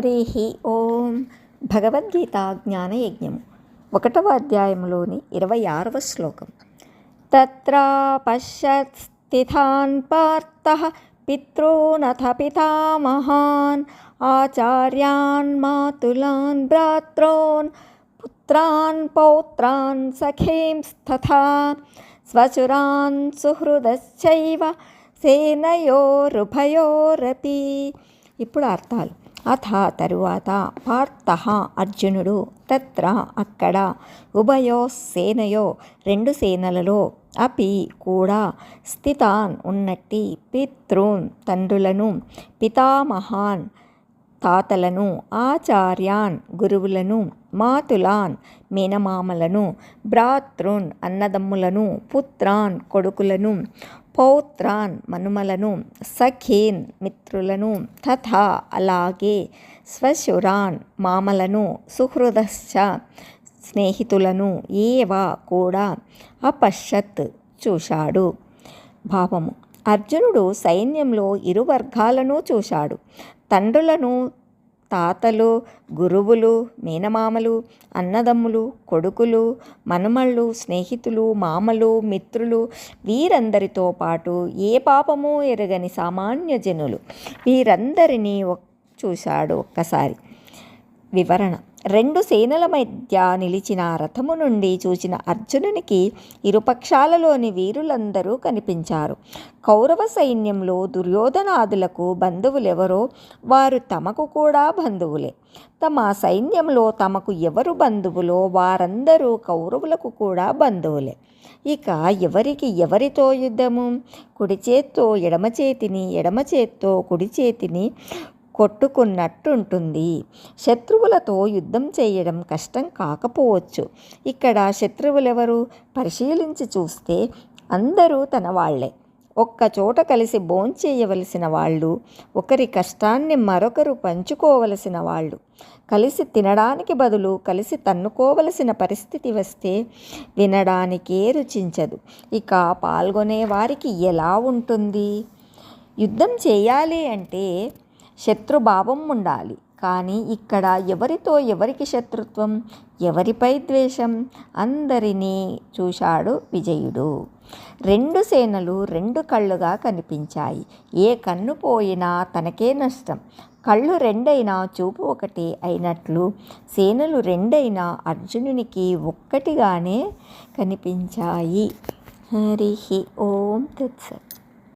హరి ఓం భగవద్గీత జ్ఞానయజ్ఞము ఒకటవ అధ్యాయంలోని ఇరవై ఆరవ శ్లోకం. తత్ర పశ్యత్ స్థితాన్ పార్థ పితॄనథ పితామహాన్ ఆచార్యాన్ మాతులాన్ భ్రాత్రోన్ పుత్రాన్ పౌత్రాన్ సఖీంస్తథా స్వచురాన్ సుహృదశ్చైవ సేనయోరుభయోరపి. ఇప్పుడు అర్థాలు. అథ తరువాత పార్థ అర్జునుడు తత్ర అక్కడ ఉభయో సేనయో రెండు సేనలలో అపి కూడా స్థితాన్ ఉన్నట్టి పితృన్ తండ్రులను పితామహాన్ తాతలను ఆచార్యాన్ గురువులను మాతులాన్ మేనమామలను భ్రాతృన్ అన్నదమ్ములను పుత్రాన్ కొడుకులను పౌత్రాన్ మనుమలను సఖీన్ మిత్రులను తథా అలాగే స్వశురాన్ మామలను సుహృదశ్చ స్నేహితులను ఏవా కూడా అపశ్యత్ చూశాడు. భావము. అర్జునుడు సైన్యంలో ఇరు వర్గాలను చూశాడు. తండ్రులను తాతలు గురువులు మేనమామలు అన్నదమ్ములు కొడుకులు మనుమళ్ళు స్నేహితులు మామలు మిత్రులు వీరందరితో పాటు ఏ పాపము ఎరగని సామాన్య జనులు. వీరందరినీ చూశాడు ఒక్కసారి. వివరణ. రెండు సేనల మధ్య నిలిచిన రథము నుండి చూసిన అర్జునునికి ఇరుపక్షాలలోని వీరులందరూ కనిపించారు. కౌరవ సైన్యంలో దుర్యోధనాదులకు బంధువులెవరో వారు తమకు కూడా బంధువులే. తమ సైన్యంలో తమకు ఎవరు బంధువులో వారందరూ కౌరవులకు కూడా బంధువులే. ఇక ఎవరికి ఎవరితో యుద్ధము? కుడి చేత్తో ఎడమ చేతిని ఎడమ చేత్తో కుడి చేతిని కొట్టుకున్నట్టుంటుంది. శత్రువులతో యుద్ధం చేయడం కష్టం కాకపోవచ్చు. ఇక్కడ శత్రువులెవరు? పరిశీలించి చూస్తే అందరూ తన వాళ్ళే. ఒక్క చోట కలిసి భోంచేయవలసిన వాళ్ళు ఒకరి కష్టాన్ని మరొకరు పంచుకోవలసిన వాళ్ళు. కలిసి తినడానికి బదులు కలిసి తన్నుకోవలసిన పరిస్థితి వస్తే వినడానికే రుచించదు. ఇక పాల్గొనే వారికి ఎలా ఉంటుంది? యుద్ధం చేయాలి అంటే శత్రుభావం ఉండాలి. కానీ ఇక్కడ ఎవరితో ఎవరికి శత్రుత్వం? ఎవరిపై ద్వేషం? అందరినీ చూశాడు విజయుడు. రెండు సేనలు రెండు కళ్ళుగా కనిపించాయి. ఏ కన్ను పోయినా తనకే నష్టం. కళ్ళు రెండైనా చూపు ఒకటి అయినట్లు సేనలు రెండైనా అర్జునునికి ఒక్కటిగానే కనిపించాయి. హరి ఓం తత్సత్.